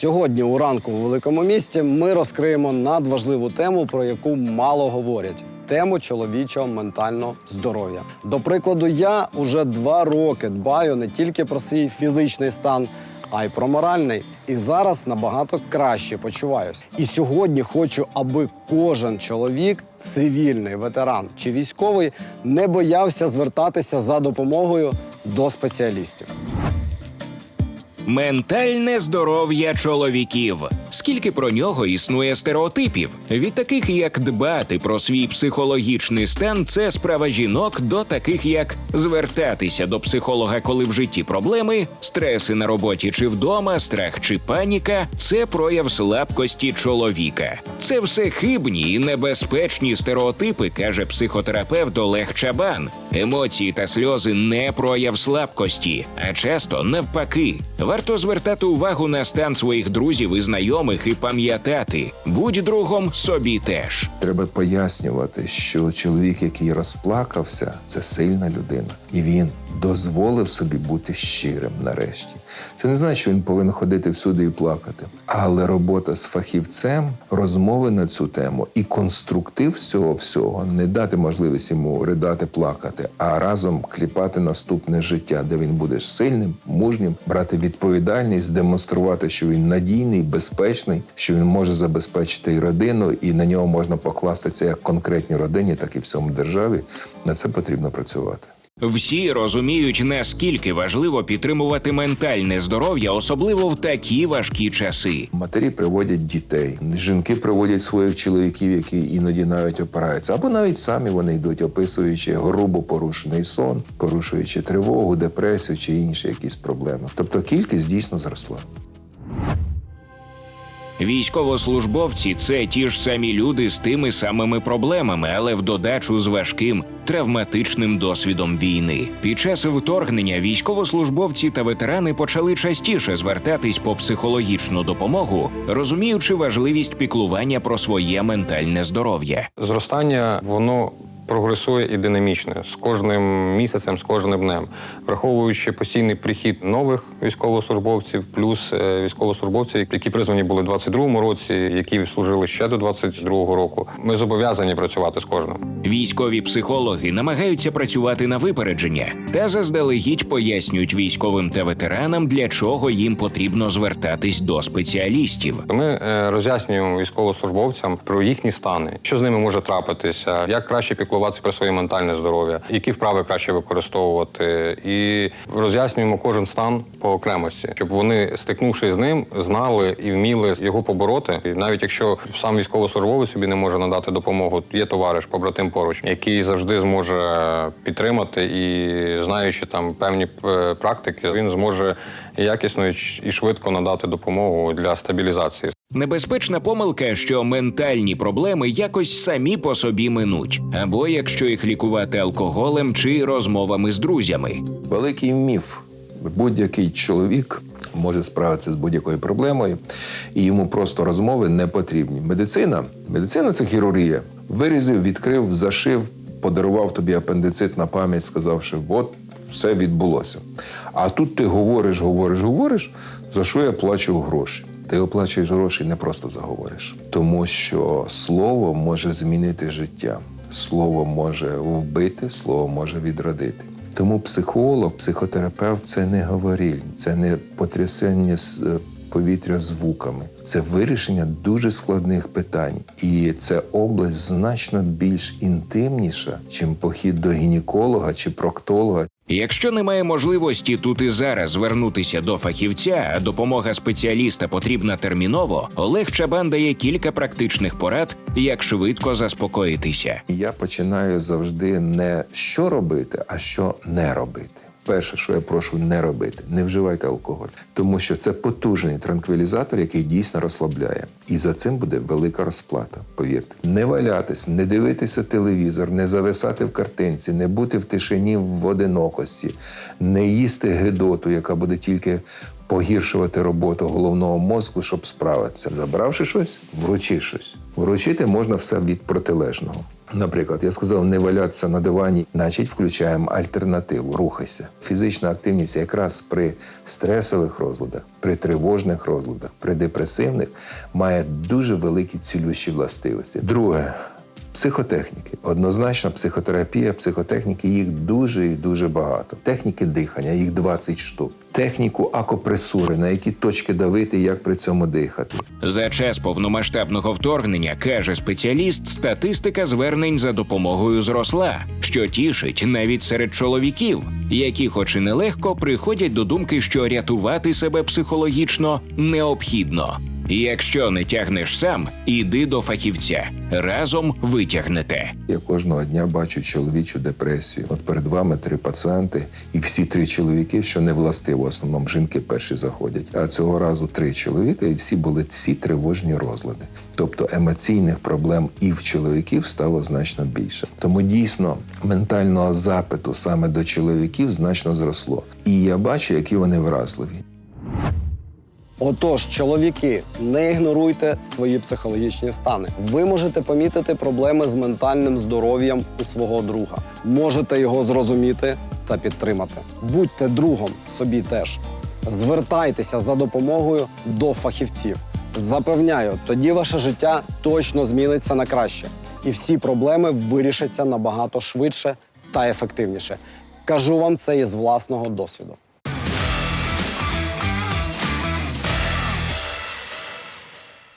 Сьогодні у ранку у великому місті ми розкриємо надважливу тему, про яку мало говорять. Тему чоловічого ментального здоров'я. До прикладу, я уже два роки дбаю не тільки про свій фізичний стан, а й про моральний. І зараз набагато краще почуваюся. І сьогодні хочу, аби кожен чоловік, цивільний ветеран чи військовий, не боявся звертатися за допомогою до спеціалістів. Ментальне здоров'я чоловіків. Скільки про нього існує стереотипів? Від таких як дбати про свій психологічний стан це справа жінок, до таких як звертатися до психолога, коли в житті проблеми, стреси на роботі чи вдома, страх чи паніка це прояв слабкості чоловіка. Це все хибні і небезпечні стереотипи, каже психотерапевт Олег Чабан. Емоції та сльози не прояв слабкості, а часто навпаки. Варто звертати увагу на стан своїх друзів і знайомих і пам'ятати, будь другом собі теж. Треба пояснювати, що чоловік, який розплакався, це сильна людина, і він дозволив собі бути щирим нарешті. Це не значить, що він повинен ходити всюди і плакати. Але робота з фахівцем, розмови на цю тему і конструктив всього всього не дати можливість йому ридати, плакати, а разом кліпати наступне життя, де він буде сильним, мужнім, брати відповідальність, демонструвати, що він надійний, безпечний, що він може забезпечити і родину, і на нього можна покластися як конкретній родині, так і всьому державі. На це потрібно працювати. Всі розуміють, наскільки важливо підтримувати ментальне здоров'я, особливо в такі важкі часи. Матері приводять дітей, жінки приводять своїх чоловіків, які іноді навіть опираються, або навіть самі вони йдуть, описуючи грубо порушений сон, порушуючи тривогу, депресію чи інші якісь проблеми. Тобто кількість дійсно зросла. Військовослужбовці це ті ж самі люди з тими самими проблемами, але в додачу з важким травматичним досвідом війни. Під час вторгнення військовослужбовці та ветерани почали частіше звертатись по психологічну допомогу, розуміючи важливість піклування про своє ментальне здоров'я. Зростання воно прогресує і динамічно з кожним місяцем, з кожним днем, враховуючи постійний прихід нових військовослужбовців, плюс е, військовослужбовці, які призвані були в 22-му році, які служили ще до 22-го року. Ми зобов'язані працювати з кожним. Військові психологи намагаються працювати на випередження та заздалегідь пояснюють військовим та ветеранам, для чого їм потрібно звертатись до спеціалістів. Ми е, роз'яснюємо військовослужбовцям про їхні стани, що з ними може трапитися, як краще піклуватися про своє ментальне здоров'я, які вправи краще використовувати, і роз'яснюємо кожен стан по окремості, щоб вони, стикнувшись з ним, знали і вміли його побороти. І навіть якщо сам військовослужбовець собі не може надати допомогу, є товариш, побратим поруч, який завжди зможе підтримати і знаючи там певні е, практики, він зможе якісно і швидко надати допомогу для стабілізації. Небезпечна помилка, що ментальні проблеми якось самі по собі минуть, або якщо їх лікувати алкоголем чи розмовами з друзями. Великий міф. Будь-який чоловік може справитися з будь-якою проблемою, і йому просто розмови не потрібні. Медицина, медицина це хірургія. Вирізав, відкрив, зашив, подарував тобі апендицит на пам'ять, сказавши, от все відбулося. А тут ти говориш, говориш, говориш, за що я плачу гроші. Ти оплачуєш гроші не просто заговориш, тому що слово може змінити життя, слово може вбити, слово може відродити. Тому психолог, психотерапевт це не говоріль, це не потрясення е, повітря звуками, це вирішення дуже складних питань. І це область значно більш інтимніша, чим похід до гінеколога чи проктолога. Якщо немає можливості тут і зараз звернутися до фахівця, а допомога спеціаліста потрібна терміново, Олег Чабан дає кілька практичних порад, як швидко заспокоїтися. Я починаю завжди не що робити, а що не робити. Перше, що я прошу не робити, не вживайте алкоголь, тому що це потужний транквілізатор, який дійсно розслабляє. І за цим буде велика розплата. Повірте, не валятись, не дивитися телевізор, не зависати в картинці, не бути в тишині в одинокості, не їсти гидоту, яка буде тільки погіршувати роботу головного мозку, щоб справитися. Забравши щось, вручи щось. Вручити можна все від протилежного. Наприклад, я сказав, не валятися на дивані, значить, включаємо альтернативу, рухайся. Фізична активність якраз при стресових розладах, при тривожних розладах, при депресивних має дуже великі цілющі властивості. Друге, Психотехніки. Однозначно, психотерапія, психотехніки їх дуже і дуже багато. Техніки дихання, їх 20 штук. Техніку акопресури, на які точки давити, як при цьому дихати. За час повномасштабного вторгнення, каже спеціаліст, статистика звернень за допомогою зросла, що тішить навіть серед чоловіків, які, хоч і нелегко, приходять до думки, що рятувати себе психологічно необхідно. Якщо не тягнеш сам, іди до фахівця. Разом витягнете. Я кожного дня бачу чоловічу депресію. От перед вами три пацієнти, і всі три чоловіки, що не властиво, в основному жінки перші заходять. А цього разу три чоловіка, і всі були всі тривожні розлади. Тобто емоційних проблем і в чоловіків стало значно більше. Тому дійсно ментального запиту саме до чоловіків значно зросло. І я бачу, які вони вразливі. Отож, чоловіки, не ігноруйте свої психологічні стани. Ви можете помітити проблеми з ментальним здоров'ям у свого друга. Можете його зрозуміти та підтримати. Будьте другом собі теж. Звертайтеся за допомогою до фахівців. Запевняю, тоді ваше життя точно зміниться на краще, і всі проблеми вирішаться набагато швидше та ефективніше. Кажу вам це із власного досвіду.